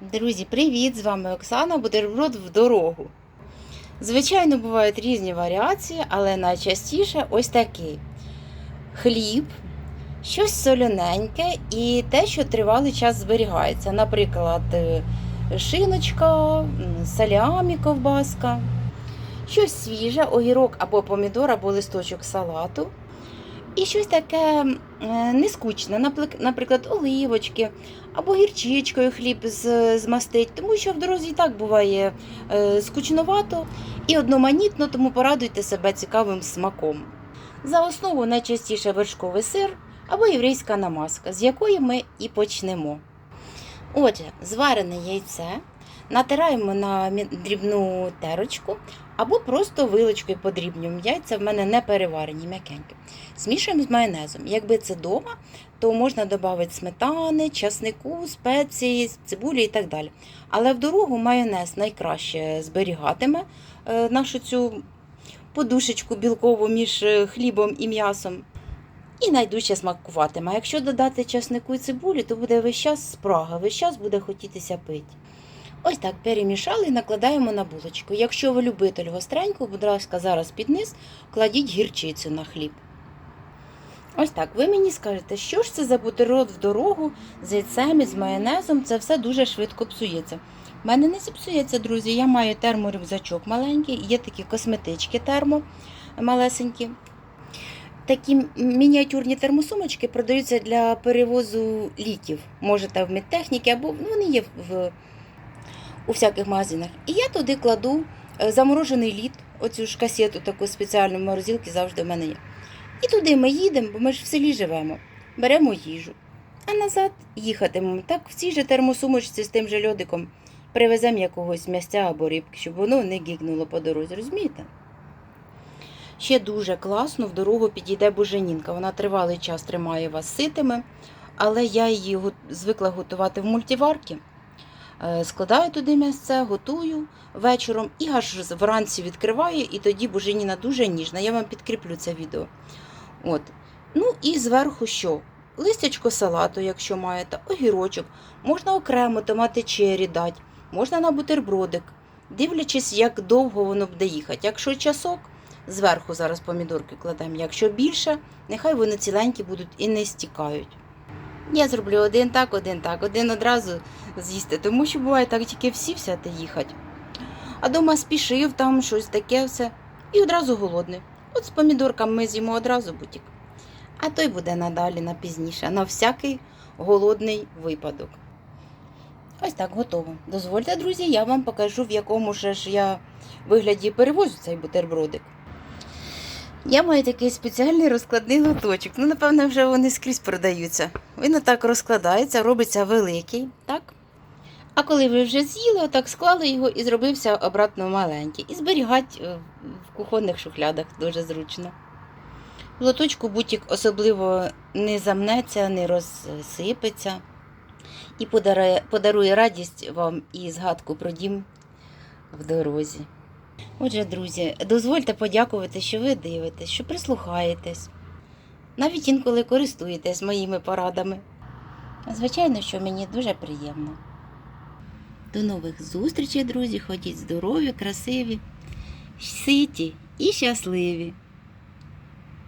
Друзі, привіт! З вами Оксана, бутерброд в дорогу. Звичайно, бувають різні варіації, але найчастіше ось такий: хліб, щось солоненьке і те, що тривалий час зберігається. Наприклад, е, шиночка, салямі, ковбаска, щось свіже, огірок або помідор, або листочок салату. І щось таке е, нескучне, наприклад, оливочки або гірчичкою хліб змастить, тому що в дорозі і так буває е, скучновато і одноманітно, тому порадуйте себе цікавим смаком. За основу найчастіше вершковий сир або єврейська намазка, з якої ми і почнемо. Отже, зварене яйце натираємо на дрібну терочку або просто вилочкою подрібнюємо. Яйця в мене не переварені, м'якенькі. Змішуємо з майонезом. Якби це дома, то можна додати сметани, часнику, спеції, цибулі і так далі. Але в дорогу майонез найкраще зберігатиме е, нашу цю подушечку білкову між е, хлібом і м'ясом. І найдужче смакуватиме. А якщо додати часнику і цибулі, то буде весь час спрага, весь час буде хотітися пити. Ось так перемішали і накладаємо на булочку. Якщо ви любитель гостренького, будь ласка, зараз під низ кладіть гірчицю на хліб. Ось так, ви мені скажете, що ж це за бутерброд в дорогу з яйцем і з майонезом, це все дуже швидко псується. У мене не зіпсується, друзі. Я маю терморюкзачок маленький, є такі косметички термо малесенькі. Такі мініатюрні термосумочки продаються для перевозу ліків. Можете в медтехніки або ну, вони є в, у всяких магазинах. І я туди кладу е, заморожений лід, оцю ж касету таку спеціальну в морозилці завжди в мене є. І туди ми їдемо, бо ми ж в селі живемо, беремо їжу. А назад їхатимемо. Так в цій же термосумочці з тим же льодиком привеземо якогось м'ястя або рибки, щоб воно не гігнуло по дорозі, розумієте? Ще дуже класно в дорогу підійде буженінка. Вона тривалий час тримає вас ситими, але я її звикла готувати в мультиварці. Е, Складаю туди м'ясце, готую вечором і аж вранці відкриваю, і тоді буженіна дуже ніжна. Я вам підкріплю це відео. От. Ну і зверху що? Листячко салату, якщо маєте, огірочок, можна окремо томати чері дати, можна на бутербродик, дивлячись, як довго воно буде їхати. Якщо часок, зверху зараз помідорки кладемо. Якщо більше, нехай вони ціленькі будуть і не стікають. Я зроблю один так, один так, один одразу з'їсти, тому що буває так тільки всі всяти їхати. А дома спішив там щось таке все і одразу голодний. От з помідорками ми з'їмо одразу бутік. А той буде надалі на пізніше, на всякий голодний випадок. Ось так готово. Дозвольте, друзі, я вам покажу, в якому ж я вигляді перевозю цей бутербродик. Я маю такий спеціальний розкладний лоточок. Ну, напевно, вже вони скрізь продаються. Він отак розкладається, робиться великий, так? А коли ви вже з'їли, отак склали його і зробився обратно маленький. І зберігати е, в кухонних шухлядах дуже зручно. В лоточку бутік особливо не замнеться, не розсипеться і подарує, подарує радість вам і згадку про дім в дорозі. Отже, друзі, дозвольте подякувати, що ви дивитесь, що прислухаєтесь, навіть інколи користуєтесь моїми порадами. Звичайно, що мені дуже приємно. До нових зустрічей, друзі. Ходіть здорові, красиві, ситі і щасливі.